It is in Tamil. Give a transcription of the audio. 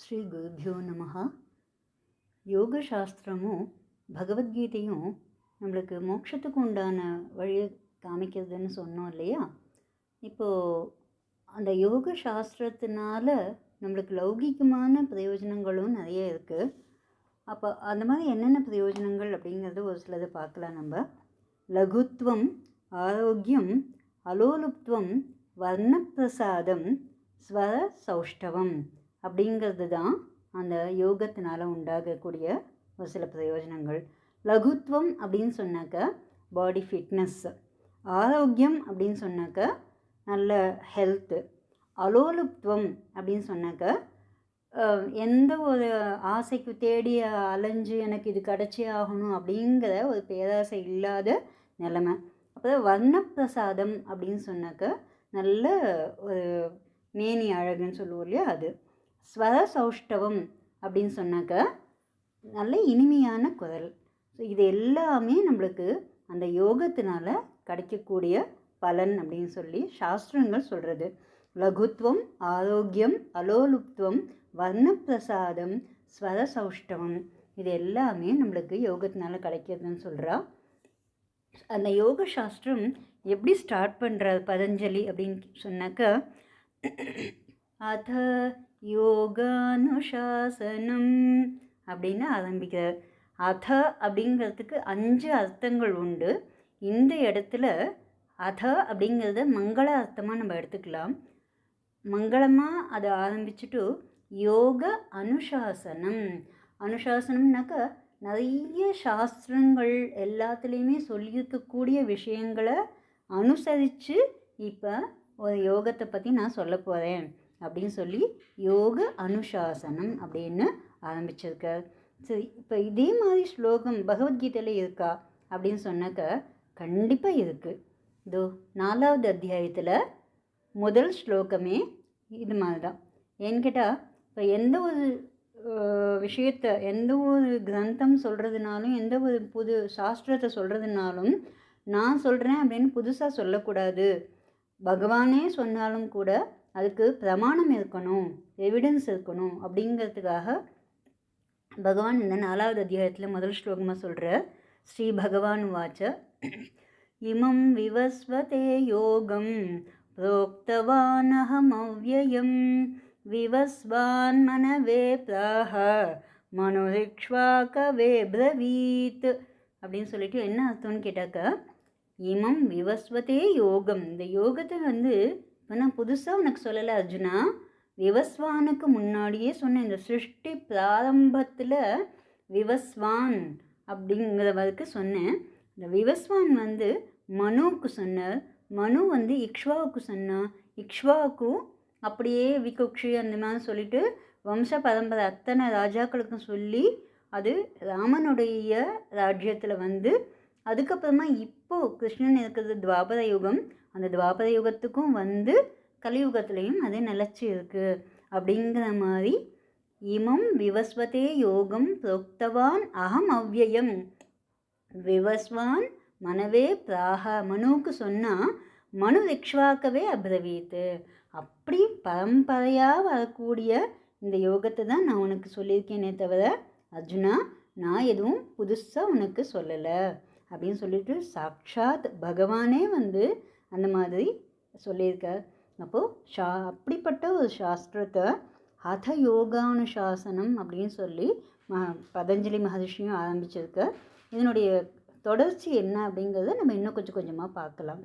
ஸ்ரீ குருபியோ நமஹ. யோக சாஸ்திரமும் பகவத்கீதையும் நம்மளுக்கு மோட்சத்துக்கு உண்டான வழியை காமிக்கிறதுன்னு சொன்னோம் இல்லையா? இப்போது அந்த யோக சாஸ்திரத்தினால நம்மளுக்கு லௌகிகமான பிரயோஜனங்களும் நிறைய இருக்குது அப்போ அந்த மாதிரி என்னென்ன பிரயோஜனங்கள் அப்படிங்கிறது ஒரு சிலதை பார்க்கலாம் நம்ம. லகுத்துவம் ஆரோக்கியம் அலோலுப்துவம் வர்ணப்பிரசாதம் ஸ்வர சௌஷ்டவம் அப்படிங்கிறது தான் அந்த யோகத்தினால் உண்டாகக்கூடிய ஒரு சில பிரயோஜனங்கள். லகுத்துவம் அப்படின்னு சொன்னாக்க பாடி ஃபிட்னஸ் ஆரோக்கியம் அப்படின்னு சொன்னாக்க நல்ல ஹெல்த்து அலோலுப்துவம் அப்படின்னு சொன்னாக்க எந்த ஒரு ஆசைக்கு தேடி அலைஞ்சு எனக்கு இது கிடச்சே ஆகணும் அப்படிங்கிற ஒரு பேராசை இல்லாத நிலைமை. அப்புறம் வர்ணப்பிரசாதம் அப்படின்னு சொன்னாக்க நல்ல ஒரு மேனி அழகுன்னு சொல்லுவோம் இல்லையா அது. ஸ்வர சௌஷ்டவம் அப்படின்னு சொன்னாக்க நல்ல இனிமையான குரல். ஸோ இது எல்லாமே நம்மளுக்கு அந்த யோகத்தினால கிடைக்கக்கூடிய பலன் அப்படின்னு சொல்லி சாஸ்திரங்கள் சொல்கிறது லகுத்துவம் ஆரோக்கியம் அலோலுப்துவம் வர்ணப்பிரசாதம் ஸ்வர சௌஷ்டவம் இது எல்லாமே நம்மளுக்கு யோகத்தினால கிடைக்கிறதுன்னு சொல்கிறா அந்த யோக சாஸ்திரம் எப்படி ஸ்டார்ட் பண்ணுற பதஞ்சலி அப்படின்னு சொன்னாக்க அத யோகானுஷாசனம் அப்படின்னு ஆரம்பிக்கிறார். அத அப்படிங்கிறதுக்கு அஞ்சு அர்த்தங்கள் உண்டு. இந்த இடத்துல அத அப்படிங்கிறத மங்கள அர்த்தமாக நம்ம எடுத்துக்கலாம். மங்களமாக அதை ஆரம்பிச்சுட்டு யோக அனுஷாசனம் அனுஷாசனம்னாக்கா நிறைய சாஸ்திரங்கள் எல்லாத்துலேயுமே சொல்லியிருக்கக்கூடிய விஷயங்களை அனுசரித்து இப்போ ஒரு யோகத்தை பற்றி நான் சொல்ல போகிறேன் அப்படின்னு சொல்லி யோக அனுசாசனம் அப்படின்னு ஆரம்பிச்சிருக்கார் சரி இப்போ இதே மாதிரி ஸ்லோகம் பகவத்கீதையில் இருக்கா அப்படின்னு சொன்னாக்க கண்டிப்பாக இருக்குது இதோ நாலாவது அத்தியாயத்தில் முதல் ஸ்லோகமே இது மாதிரி தான் ஏன்னு கேட்டால் இப்போ எந்த ஒரு விஷயத்தை விஷயத்த எந்த ஒரு கிரந்தம் சொல்கிறதுனாலும் எந்த ஒரு புது சாஸ்திரத்தை சொல்கிறதுனாலும் நான் சொல்கிறேன் அப்படின்னு புதுசாக சொல்லக்கூடாது. பகவானே சொன்னாலும் கூட அதுக்கு பிரமாணம் இருக்கணும் எவிடன்ஸ் இருக்கணும் அப்படிங்கிறதுக்காக பகவான் இந்த நாலாவது அத்தியாயத்தில் முதல் ஸ்லோகமாக சொல்கிற ஸ்ரீ பகவான் வாச்ச இமம் விவஸ்வதே யோகம் प्रोक्तवानहमव्ययं विवस्वान् मनवे प्राह மனுரிக்ஷ்வாகவே பிரவீத் அப்படின்னு சொல்லிட்டு என்ன அர்த்தம்னு கேட்டாக்க இமம் விவஸ்வதே யோகம் இந்த யோகத்தை வந்து இப்போ நான் புதுசாக உனக்கு சொல்லலை அர்ஜுனா? விவஸ்வானுக்கு முன்னாடியே சொன்ன இந்த சிருஷ்டி பிராரம்பத்தில் விவஸ்வான் அப்படிங்கிறவருக்கு சொன்னேன். இந்த விவஸ்வான் வந்து மனுவுக்கு சொன்னார். மனு வந்து இக்ஷ்வாவுக்கு சொன்னான் இக்ஷ்வாவுக்கும் அப்படியே விகுக்ஷி அந்த மாதிரி சொல்லிட்டு வம்ச பரம்பரை அத்தனை ராஜாக்களுக்கும் சொல்லி அது ராமனுடைய ராஜ்யத்தில் வந்து அதுக்கப்புறமா இப்போ கிருஷ்ணன் இருக்கிறது துவாபர யுகம். அந்த துவாபர யுகத்துக்கும் வந்து கலியுகத்துலேயும் அது நிலச்சி இருக்குது அப்படிங்கிற மாதிரி இமம் விவஸ்வதே யோகம் புரோக்தவான் அகம் அவ்யயம் விவஸ்வான் மனவே பிராக மனுவுக்கு சொன்னால் மனு ரிக்ஷ்வாக்கவே அப்ரவீத்து. அப்படி பரம்பரையாக வரக்கூடிய இந்த யோகத்தை தான் நான் உனக்கு சொல்லியிருக்கேனே தவிர அர்ஜுனா நான் எதுவும் புதுசாக உனக்கு சொல்லலை. அப்படின்னு சொல்லிட்டு சாக்ஷாத் பகவானே வந்து அந்த மாதிரி சொல்லியிருக்கார். அப்போது ஷா அப்படிப்பட்ட ஒரு சாஸ்திரத்தை ஹத யோகானுசாசனம் அப்படின்னு சொல்லி ம பதஞ்சலி மகர்ஷியும் ஆரம்பிச்சிருக்க இதனுடைய தொடர்ச்சி என்ன அப்படிங்கிறத நம்ம இன்னும் கொஞ்சம் கொஞ்சமாக பார்க்கலாம்.